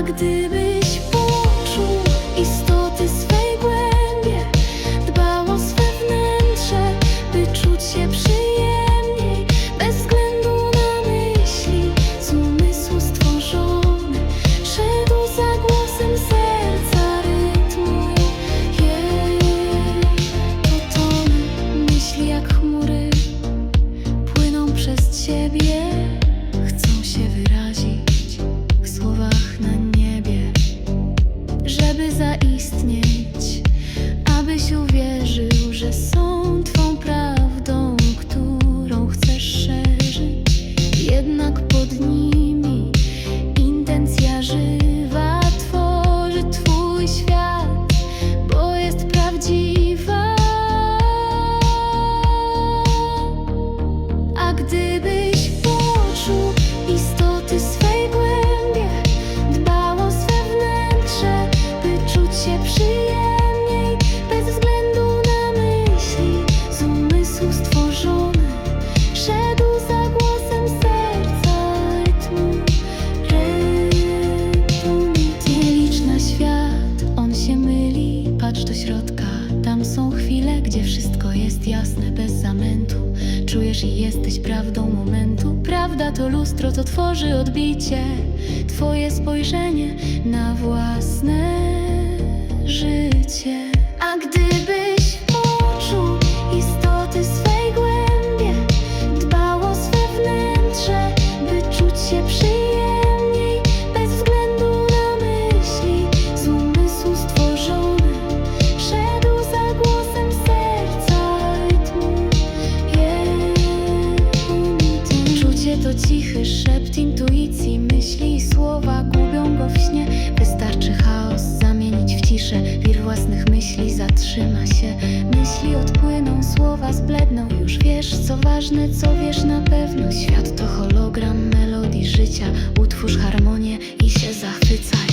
A gdybyś poczuł istoty swej głębie, dbał o swe wnętrze, by czuć się przyjemniej, bez względu na myśli, z umysłu stworzony, szedł za głosem serca rytmu. Jej, to tony myśli jak chmury płyną przez ciebie, za i gdzie wszystko jest jasne, bez zamętu. Czujesz i jesteś prawdą momentu. Prawda to lustro, co tworzy odbicie. Twoje spojrzenie na własne życie. To cichy szept intuicji, myśli i słowa gubią go w śnie. Wystarczy chaos zamienić w ciszę, wir własnych myśli zatrzyma się. Myśli odpłyną, słowa zbledną, już wiesz co ważne, co wiesz na pewno. Świat to hologram melodii życia, utwórz harmonię i się zachwycaj.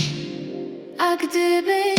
A gdybyś